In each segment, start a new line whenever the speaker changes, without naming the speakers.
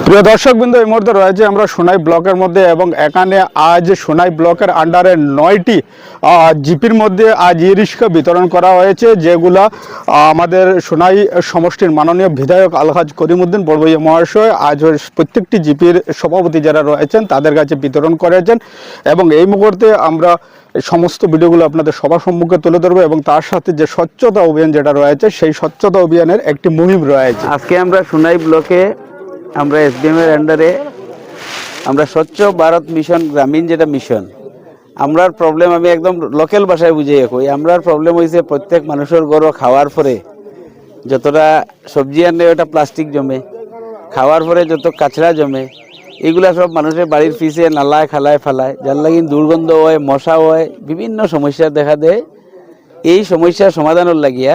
প্রিয় দর্শক বিন্দু এই মুহূর্তে রয়েছে আমরা সোনাই ব্লকের মধ্যে এবং এখানে আজ সোনাই ব্লকের আন্ডারে নয়টি জিপির মধ্যে আজ ই রিক্সা বিতরণ করা হয়েছে, যেগুলা আমাদের সোনাই সমষ্টির মাননীয় বিধায়ক আলহাজ করিমউদ্দিন বড়বইয়া মহাশয়, আজ প্রত্যেকটি জিপির সভাপতি যারা রয়েছেন, তাদের কাছে বিতরণ করেছেন এবং এই মুহূর্তে আমরা সমস্ত ভিডিওগুলো আপনাদের সবার সম্মুখে তুলে ধরবো এবং তার সাথে যে স্বচ্ছতা অভিযান যেটা রয়েছে, সেই স্বচ্ছতা অভিযানের একটি মুহিম রয়েছে।
আজকে আমরা সোনাই ব্লকে আমরা এসডিএম এর আন্ডারে আমরা স্বচ্ছ ভারত মিশন গ্রামীণ যেটা মিশন আমরার প্রবলেম আমি একদম লোকাল ভাষায় বুঝিয়ে কই। আমরার প্রবলেম হয়েছে প্রত্যেক মানুষের গরু খাওয়ার পরে যতটা সবজি আনলে ওটা প্লাস্টিক জমে, খাওয়ার পরে যত কাঁচড়া জমে, এগুলা সব মানুষের বাড়ির পিছে নালায়, খালায়, ফালায়, যার লাগি দুর্গন্ধ হয়, মশা হয়, বিভিন্ন সমস্যা দেখা দেয়। এই সমস্যার সমাধানের লাগিয়া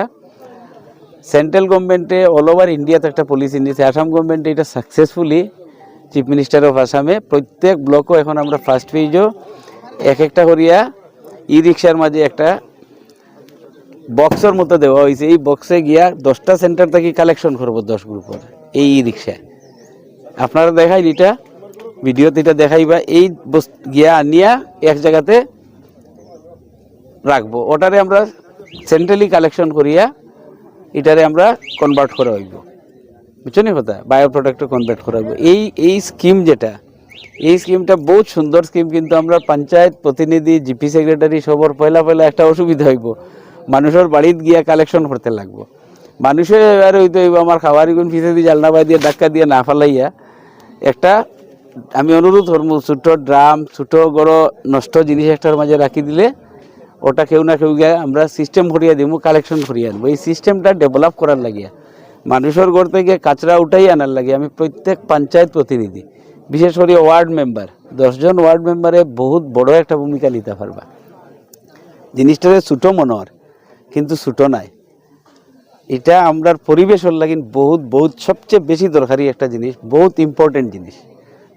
সেন্ট্রাল গভর্নমেন্টে অল ওভার ইন্ডিয়াতে একটা পলিসি নিয়েছে। আসাম গভর্নমেন্টে এটা সাকসেসফুলি চিফ মিনিস্টার অফ আসামে প্রত্যেক ব্লকও এখন আমরা ফার্স্ট পেজও এক একটা করিয়া ই রিক্সার মাঝে একটা বক্সের মতো দেওয়া হয়েছে। এই বক্সে গিয়া দশটা সেন্টার থেকে কালেকশন করব দশ গ্রুপের এই ই রিক্সা আপনারা দেখাই এটা, ভিডিওতে এটা দেখাইবা। এই গিয়া আনিয়া এক জায়গাতে রাখব। ওটারে আমরা সেন্ট্রালি কালেকশন করিয়া এটারে আমরা কনভার্ট করা হইব নি কথা? বায়ো প্রোডাক্টে কনভার্ট করা হইব এই এই স্কিম যেটা, এই স্কিমটা বহুত সুন্দর স্কিম কিন্তু আমরা পঞ্চায়েত প্রতিনিধি জিপি সেক্রেটারি সবর পয়লা পয়লা একটা অসুবিধা হইব। মানুষের বাড়িতে গিয়া কালেকশন করতে লাগবো। মানুষের এবার হইতে হইব আমার খাওয়ার গুণ ফিসে দিয়ে জালনা বাই দিয়ে ধাক্কা দিয়ে না ফেলাইয়া একটা, আমি অনুরোধ করব, ছোটো ড্রাম, ছোটো বড় নষ্ট জিনিস একটার মাঝে রাখি দিলে ওটা কেউ না কেউ গিয়ে আমরা সিস্টেম করিয়া দিব কালেকশন করিয়া আনব। এই সিস্টেমটা ডেভেলপ করার লাগিয়া, মানুষের ঘর থেকে কাঁচরা উঠাই আনার লাগে আমি প্রত্যেক পঞ্চায়েত প্রতিনিধি, বিশেষ করে ওয়ার্ড মেম্বার দশজন ওয়ার্ড মেম্বারে বহুত বড় একটা ভূমিকা নিতে পারবা। জিনিসটারে ছোটো মনে হয় কিন্তু ছোটো নাই। এটা আমরা পরিবেশের লাগিন বহুত বহুত সবচেয়ে বেশি দরকারি একটা জিনিস, বহুত ইম্পর্টেন্ট জিনিস।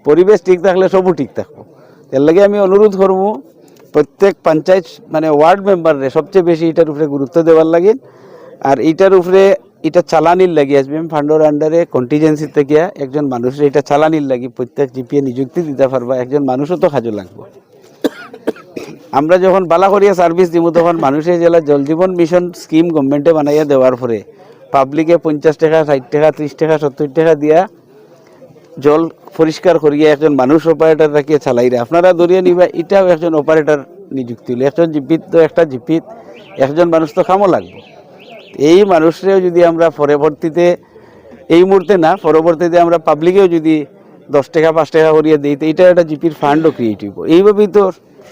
পরিবেশ ঠিক থাকলে সবও ঠিক থাকব। এর লাগে আমি অনুরোধ করব প্রত্যেক পঞ্চায়েত মানে ওয়ার্ড মেম্বারে সবচেয়ে বেশি এটার উপরে গুরুত্ব দেওয়ার লাগে। আর এটার উপরে এটা চালানির লাগি, এসবিএম ফান্ডর আন্ডারে কন্টিজেন্সি থেকে একজন মানুষের এটা চালানির লাগি প্রত্যেক জিপিএ নিযুক্তি দিতে পারবা, একজন মানুষও তো কাজে লাগবে। আমরা যখন বালা করিয়া সার্ভিস দিব তখন মানুষের জেলা জল জীবন মিশন স্কিম গভর্নমেন্টে বানাইয়া দেওয়ার পরে পাবলিকে পঞ্চাশ টাকা, ষাট টাকা, ত্রিশ টাকা, সত্তর টাকা দিয়া জল পরিষ্কার করিয়া একজন মানুষ অপারেটর রাখিয়ে চালাইরে আপনারা ধরিয়ে নিবা, এটাও একজন অপারেটর নিযুক্তি হলে। একজন জিপিত তো একটা জিপিত একজন মানুষ তো কামও লাগবে। এই মানুষরেও যদি আমরা পরবর্তীতে, এই মুহূর্তে না, পরবর্তীতে আমরা পাবলিকেও যদি দশ টাকা, পাঁচ টাকা করিয়ে দিই, তো এটা একটা জিপির ফান্ডও ক্রিয়েট হইব এইভাবেই তো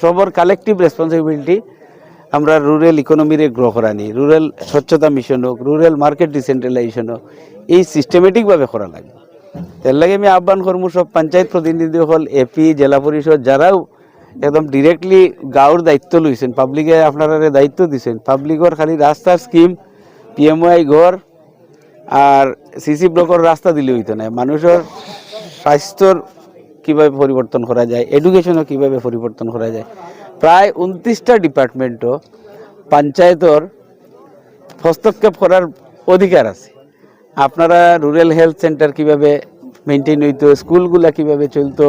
সবর কালেকটিভ রেসপন্সিবিলিটি আমরা রুরাল ইকোনমিরে গ্রো করা নিই। রুরাল স্বচ্ছতা মিশন হোক রুরাল মার্কেট ডিসেন্ট্রালাইজেশন হোক, এই সিস্টেমেটিকভাবে করা লাগে এর আমি আহ্বান করব সব পঞ্চায়েত প্রতিনিধি হল এপি জেলা পরিষদ, যারাও একদম ডিরেক্টলি গাঁওর দায়িত্ব লইছেন পাবলিকে আপনারা দায়িত্ব দিছেন পাবলিকর খালি রাস্তার স্কিম পিএমওয়াই ঘর আর সিসি ব্লকের রাস্তা দিলে হইতো না মানুষের স্বাস্থ্যর কীভাবে পরিবর্তন করা যায় এডুকেশনও কীভাবে পরিবর্তন করা যায়। প্রায় উনত্রিশটা ডিপার্টমেন্টও পঞ্চায়েতর হস্তক্ষেপ করার অধিকার আছে। আপনারা রুরাল হেলথ সেন্টার কীভাবে মেনটেন হইতো, স্কুলগুলা কীভাবে চলতো?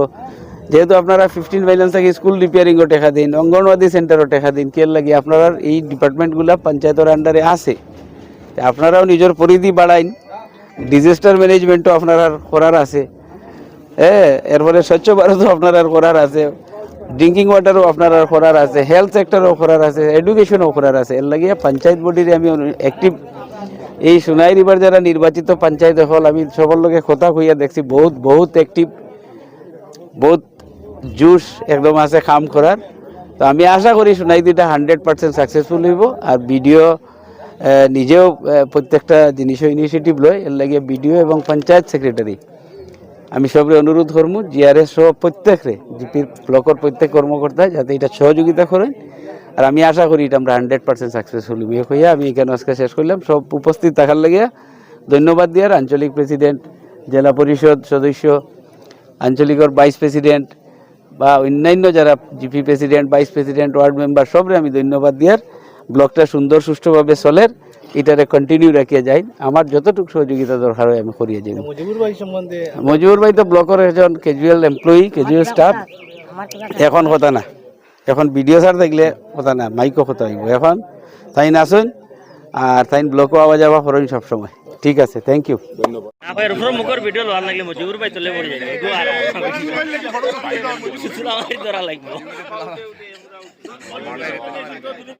যেহেতু আপনারা ফিফটিন বাইলেন্স থেকে স্কুল রিপেয়ারিংও টেকা দিন অঙ্গনওয়াদি সেন্টারও টেকা দিন কে লাগি আপনারা এই ডিপার্টমেন্টগুলা পঞ্চায়েতের আন্ডারে আছে। আপনারাও নিজের পরিধি বাড়াইন ডিজাস্টার ম্যানেজমেন্টও আপনারা করার আছে। হ্যাঁ এরপরে স্বচ্ছ ভারতও আপনার করার আছে ড্রিঙ্কিং ওয়াটারও আপনার করার আছে হেলথ সেক্টরও করার আছে এডুকেশনও করার আছে। এর লাগিয়ে পঞ্চায়েত বডির আমি অ্যাক্টিভ এই সোনাই রিভার যারা নির্বাচিত পঞ্চায়েত হল, আমি সবার লোকে কথা কইয়া দেখছি, বহুত বহুত অ্যাক্টিভ বহুত জুস একদম আছে কাম করার তো আমি আশা করি সোনাই দুইটা হান্ড্রেড পার্সেন্ট সাকসেসফুল হইব আর ভিডিও নিজেও প্রত্যেকটা জিনিসও ইনিশিয়েটিভ লয় এর লাগে বিডিও এবং পঞ্চায়েত সেক্রেটারি আমি সবরে অনুরোধ করব জিআরএস সহ প্রত্যেকরে জিপির ব্লকের প্রত্যেক কর্মকর্তা যাতে এটা সহযোগিতা করেন। আর আমি আশা করি এটা আমরা হান্ড্রেড পার্সেন্ট সাকসেসফুল বিয়ে হইয়া আমি এখানে আজকে শেষ করলাম। সব উপস্থিত থাকার লাগিয়া ধন্যবাদ দিয়ার আঞ্চলিক প্রেসিডেন্ট জেলা পরিষদ সদস্য আঞ্চলিকর ভাইস প্রেসিডেন্ট বা অন্যান্য যারা GP president vice president ward member সবরে আমি ধন্যবাদ দিয়ার। ব্লকটা সুন্দর সুষ্ঠুভাবে চলের এটারে কন্টিনিউ রাখিয়ে যাই। আমার যতটুকু সহযোগিতা দরকার হয় আমি করিয়ে যাই
মুজিবুর ভাই সম্বন্ধে
মজুর ভাই তো ব্লকের একজন ক্যাজুয়াল এমপ্লয়ি ক্যাজুয়াল স্টাফ এখন কথা না। এখন ভিডিও স্যার দেখলে কথা না মাইকও কথা হইব। এখন তাই আসুন আর তাই ব্লকও আওয়া যাওয়া করেন সবসময়। ঠিক আছে থ্যাংক ইউ
আপনার